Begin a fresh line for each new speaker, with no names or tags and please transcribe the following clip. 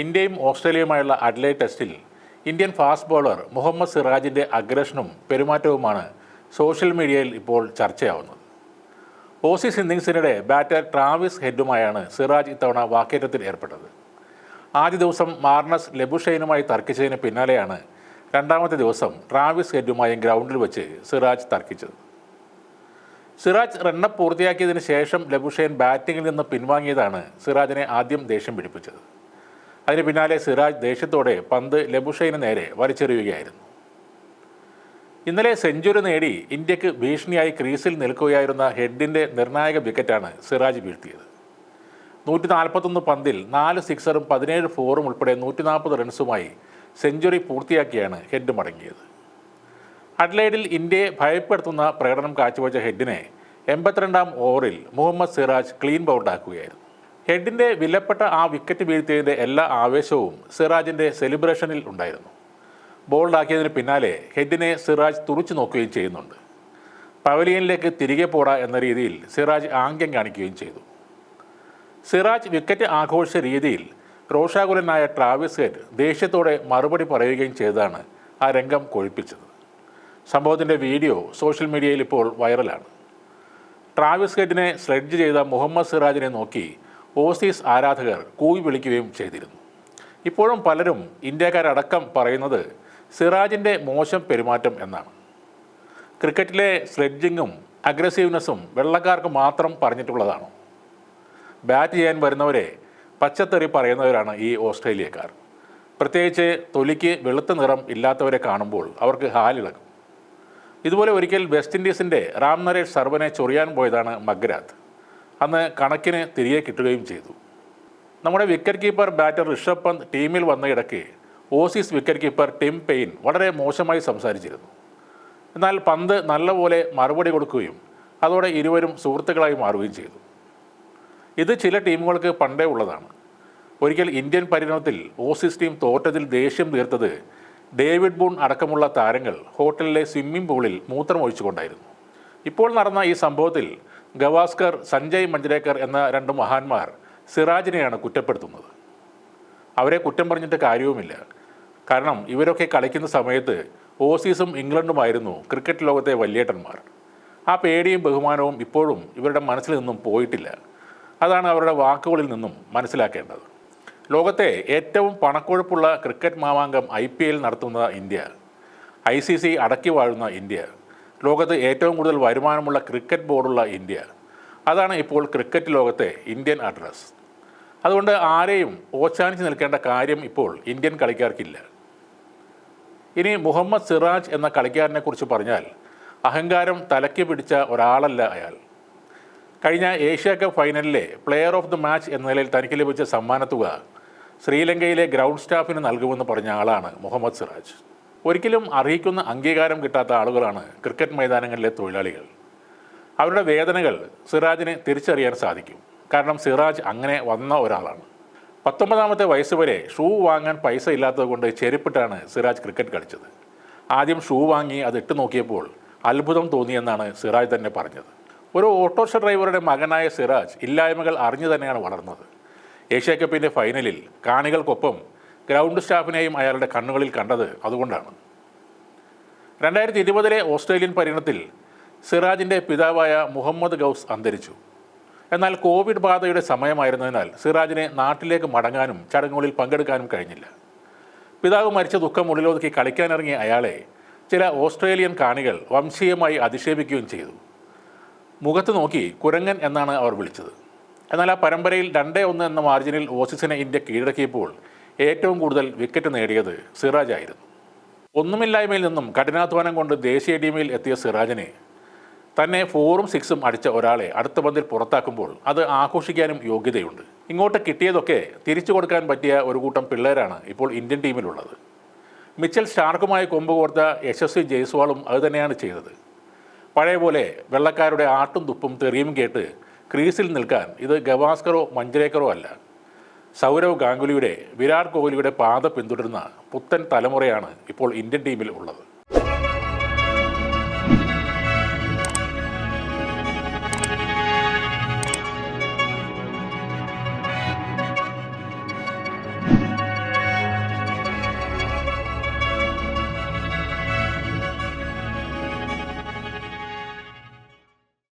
ഇന്ത്യയും ഓസ്ട്രേലിയയുമായുള്ള അഡ്ലൈ ടെസ്റ്റിൽ ഇന്ത്യൻ ഫാസ്റ്റ് ബോളർ മുഹമ്മദ് സിറാജിന്റെ അഗ്രഷനും പെരുമാറ്റവുമാണ് സോഷ്യൽ മീഡിയയിൽ ഇപ്പോൾ ചർച്ചയാവുന്നത്. ഓസീസ് ഇന്നിങ്സിനിടെ ബാറ്റർ ട്രാവിസ് ഹെഡുമായാണ് സിറാജ് ഇത്തവണ വാക്കേറ്റത്തിൽ ഏർപ്പെട്ടത്. ആദ്യ ദിവസം മാർണസ് ലെബുഷൈനുമായി തർക്കിച്ചതിന് പിന്നാലെയാണ് രണ്ടാമത്തെ ദിവസം ട്രാവിസ് ഹെഡുമായും ഗ്രൗണ്ടിൽ വെച്ച് സിറാജ് തർക്കിച്ചത്. സിറാജ് റണ്ണപ്പ് പൂർത്തിയാക്കിയതിന് ശേഷം ലബുഷൈൻ ബാറ്റിങ്ങിൽ നിന്ന് പിൻവാങ്ങിയതാണ് സിറാജിനെ ആദ്യം ദേഷ്യം പിടിപ്പിച്ചത്. അതിന് പിന്നാലെ സിറാജ് ദേഷ്യത്തോടെ പന്ത് ലബുഷൈന് നേരെ വലിച്ചെറിയുകയായിരുന്നു. ഇന്നലെ സെഞ്ചുറി നേടി ഇന്ത്യയ്ക്ക് ഭീഷണിയായി ക്രീസിൽ നിൽക്കുകയായിരുന്ന ഹെഡിന്റെ നിർണായക വിക്കറ്റാണ് സിറാജ് വീഴ്ത്തിയത്. നൂറ്റി നാൽപ്പത്തൊന്ന് പന്തിൽ നാല് സിക്സറും പതിനേഴ് ഫോറും ഉൾപ്പെടെ നൂറ്റി നാൽപ്പത് റൺസുമായി സെഞ്ചുറി പൂർത്തിയാക്കിയാണ് ഹെഡ് മടങ്ങിയത്. അഡ്ലൈഡിൽ ഇന്ത്യയെ ഭയപ്പെടുത്തുന്ന പ്രകടനം കാഴ്ചവെച്ച ഹെഡിനെ എൺപത്തിരണ്ടാം ഓവറിൽ മുഹമ്മദ് സിറാജ് ക്ലീൻ ബൗട്ടാക്കുകയായിരുന്നു. ഹെഡിന്റെ വിലപ്പെട്ട ആ വിക്കറ്റ് വീഴ്ത്തിയതിന്റെ എല്ലാ ആവേശവും സിറാജിന്റെ സെലിബ്രേഷനിൽ ഉണ്ടായിരുന്നു. ബോൾഡാക്കിയതിന് പിന്നാലെ ഹെഡിനെ സിറാജ് തുറച്ചു നോക്കുകയും ചെയ്യുന്നുണ്ട്. പവലിയനിലേക്ക് തിരികെ പോടാ എന്ന രീതിയിൽ സിറാജ് ആംഗ്യം കാണിക്കുകയും ചെയ്തു. സിറാജ് വിക്കറ്റ് ആഘോഷിച്ച രീതിയിൽ രോഷാകുലനായ ട്രാവിസ് ഹെഡ് ദേഷ്യത്തോടെ മറുപടി പറയുകയും ചെയ്താണ് ആ രംഗം കൊഴിപ്പിച്ചത്. സംഭവത്തിന്റെ വീഡിയോ സോഷ്യൽ മീഡിയയിൽ ഇപ്പോൾ വൈറലാണ്. ട്രാവിസ് ഹെഡിനെ സ്ലെഡ്ജ് ചെയ്ത മുഹമ്മദ് സിറാജിനെ നോക്കി ഓസീസ് ആരാധകർ കൂവി വിളിക്കുകയും ചെയ്തിരുന്നു. ഇപ്പോഴും പലരും ഇന്ത്യക്കാരടക്കം പറയുന്നത് സിറാജിന്റെ മോശം പെരുമാറ്റം എന്നാണ്. ക്രിക്കറ്റിലെ സ്ലെഡ്ജിങ്ങും അഗ്രസീവ്നെസ്സും വെള്ളക്കാർക്ക് മാത്രം പറഞ്ഞിട്ടുള്ളതാണ്. ബാറ്റ് ചെയ്യാൻ വരുന്നവരെ പച്ചത്തെറി പറയുന്നവരാണ് ഈ ഓസ്ട്രേലിയക്കാർ. പ്രത്യേകിച്ച് തൊലിക്ക് വെളുത്ത നിറം ഇല്ലാത്തവരെ കാണുമ്പോൾ അവർക്ക് ഹാലിളകും ഇതുപോലെ ഒരിക്കൽ വെസ്റ്റ് ഇൻഡീസിന്റെ റാം നരേഷ് സർവനെ ചൊറിയാൻ പോയതാണ് മഗ്രാത്ത്. അന്ന് കണക്കിന് തിരികെ കിട്ടുകയും ചെയ്തു. നമ്മുടെ wicket keeper batter Rishabh Pant ടീമിൽ വന്ന ഇടയ്ക്ക് Aussies wicket keeper Tim Paine വളരെ മോശമായി സംസാരിച്ചിരുന്നു. എന്നാൽ പന്ത് നല്ലപോലെ മറുപടി കൊടുക്കുകയും അതോടെ ഇരുവരും സുഹൃത്തുക്കളായി മാറുകയും ചെയ്തു. ഇത് ചില ടീമുകൾക്ക് പണ്ടേ ഉള്ളതാണ്. ഒരിക്കൽ ഇന്ത്യൻ പര്യടനത്തിൽ ഓസീസ് ടീം തോറ്റതിൽ ദേഷ്യം തീർത്തത് ഡേവിഡ് ബൂൺ അടക്കമുള്ള താരങ്ങൾ ഹോട്ടലിലെ സ്വിമ്മിംഗ് പൂളിൽ മൂത്രം ഒഴിച്ചുകൊണ്ടായിരുന്നു ഇപ്പോൾ നടന്ന ഈ സംഭവത്തിൽ ഗവാസ്കർ സഞ്ജയ് മഞ്ജരേക്കർ എന്ന രണ്ട് മഹാന്മാർ സിറാജിനെയാണ് കുറ്റപ്പെടുത്തുന്നത്. അവരെ കുറ്റം പറഞ്ഞിട്ട് കാര്യവുമില്ല. കാരണം ഇവരൊക്കെ കളിക്കുന്ന സമയത്ത് ഓസീസും ഇംഗ്ലണ്ടുമായിരുന്നു ക്രിക്കറ്റ് ലോകത്തെ വല്യേട്ടന്മാർ. ആ പേടിയും ബഹുമാനവും ഇപ്പോഴും ഇവരുടെ മനസ്സിൽ നിന്നും പോയിട്ടില്ല. അതാണ് അവരുടെ വാക്കുകളിൽ നിന്നും മനസ്സിലാക്കേണ്ടത്. ലോകത്തെ ഏറ്റവും പണക്കൊഴുപ്പുള്ള ക്രിക്കറ്റ് മാമാങ്കം ഐ പി എൽ നടത്തുന്ന ഇന്ത്യ ഐ സി സി അടക്കി വാഴുന്ന ഇന്ത്യ ലോകത്ത് ഏറ്റവും കൂടുതൽ വരുമാനമുള്ള ക്രിക്കറ്റ് ബോർഡുള്ള ഇന്ത്യ. അതാണ് ഇപ്പോൾ ക്രിക്കറ്റ് ലോകത്തെ ഇന്ത്യൻ അഡ്രസ് അതുകൊണ്ട് ആരെയും ഓച്ചാനിച്ച് നിൽക്കേണ്ട കാര്യം ഇപ്പോൾ ഇന്ത്യൻ കളിക്കാർക്കില്ല. ഇനി മുഹമ്മദ് സിറാജ് എന്ന കളിക്കാരനെക്കുറിച്ച് പറഞ്ഞാൽ അഹങ്കാരം തലയ്ക്ക് പിടിച്ച ഒരാളല്ല അയാൾ. കഴിഞ്ഞ ഏഷ്യ കപ്പ് ഫൈനലിലെ പ്ലെയർ ഓഫ് ദി മാച്ച് എന്ന നിലയിൽ തനിക്ക് ലഭിച്ച സമ്മാനത്തുക ശ്രീലങ്കയിലെ ഗ്രൗണ്ട് സ്റ്റാഫിന് നൽകുമെന്ന് പറഞ്ഞ ആളാണ് മുഹമ്മദ് സിറാജ്. ഒരിക്കലും അറിയിക്കുന്ന അംഗീകാരം കിട്ടാത്ത ആളുകളാണ് ക്രിക്കറ്റ് മൈതാനങ്ങളിലെ തൊഴിലാളികൾ. അവരുടെ വേദനകൾ സിറാജിന് തിരിച്ചറിയാൻ സാധിക്കും. കാരണം സിറാജ് അങ്ങനെ വന്ന ഒരാളാണ്. പത്തൊമ്പതാമത്തെ വയസ്സ് വരെ ഷൂ വാങ്ങാൻ പൈസ ഇല്ലാത്തതുകൊണ്ട് ചെരുപ്പിട്ടാണ് സിറാജ് ക്രിക്കറ്റ് കളിച്ചത്. ആദ്യം ഷൂ വാങ്ങി അത് ഇട്ട് നോക്കിയപ്പോൾ അത്ഭുതം തോന്നിയെന്നാണ് സിറാജ് തന്നെ പറഞ്ഞത്. ഒരു ഓട്ടോറിക്ഷ ഡ്രൈവറുടെ മകനായ സിറാജ് ഇല്ലായ്മകൾ അറിഞ്ഞു തന്നെയാണ് വളർന്നത്. ഏഷ്യാ കപ്പിന്റെ ഫൈനലിൽ കാണികൾക്കൊപ്പം ഗ്രൗണ്ട് സ്റ്റാഫിനെയും അയാളുടെ കണ്ണുകളിൽ കണ്ടത് അതുകൊണ്ടാണ്. രണ്ടായിരത്തി ഇരുപതിലെ ഓസ്ട്രേലിയൻ പര്യടനത്തിൽ സിറാജിന്റെ പിതാവായ മുഹമ്മദ് ഗൗസ് അന്തരിച്ചു. എന്നാൽ കോവിഡ് ബാധയുടെ സമയമായിരുന്നതിനാൽ സിറാജിനെ നാട്ടിലേക്ക് മടങ്ങാനും ചടങ്ങുകളിൽ പങ്കെടുക്കാനും കഴിഞ്ഞില്ല. പിതാവ് മരിച്ച ദുഃഖം ഉള്ളിലൊതുക്കി കളിക്കാനിറങ്ങിയ അയാളെ ചില ഓസ്ട്രേലിയൻ കാണികൾ വംശീയമായി അധിക്ഷേപിക്കുകയും ചെയ്തു. മുഖത്ത് നോക്കി കുരങ്ങൻ എന്നാണ് അവർ വിളിച്ചത്. എന്നാൽ ആ പരമ്പരയിൽ രണ്ടേ ഒന്ന് എന്ന മാർജിനിൽ ഓസീസിനെ ഇന്ത്യ കീഴടക്കിയപ്പോൾ ഏറ്റവും കൂടുതൽ വിക്കറ്റ് നേടിയത് സിറാജ് ആയിരുന്നു ഒന്നുമില്ലായ്മയിൽ നിന്നും കഠിനാധ്വാനം കൊണ്ട് ദേശീയ ടീമിൽ എത്തിയ സിറാജിനെ തന്നെ ഫോറും സിക്സും അടിച്ച ഒരാളെ അടുത്ത പന്തിൽ പുറത്താക്കുമ്പോൾ അത് ആഘോഷിക്കാനും യോഗ്യതയുണ്ട്. ഇങ്ങോട്ട് കിട്ടിയതൊക്കെ തിരിച്ചു കൊടുക്കാൻ പറ്റിയ ഒരു കൂട്ടം പിള്ളേരാണ് ഇപ്പോൾ ഇന്ത്യൻ ടീമിലുള്ളത് മിച്ചൽ സ്റ്റാർക്കുമായി കൊമ്പ് കോർത്ത യശസ്വി ജയ്സ്വാളും അതുതന്നെയാണ് ചെയ്തത്. പഴയ പോലെ വെള്ളക്കാരുടെ ആട്ടും തുപ്പും തെറിയും കേട്ട് ക്രീസിൽ നിൽക്കാൻ ഇത് ഗവാസ്കറോ മഞ്ജരേക്കറോ അല്ല. സൗരവ് ഗാംഗുലിയുടെ വിരാട് കോഹ്ലിയുടെ പാത പിന്തുടരുന്ന പുത്തൻ തലമുറയാണ് ഇപ്പോൾ ഇന്ത്യൻ ടീമിൽ ഉള്ളത്.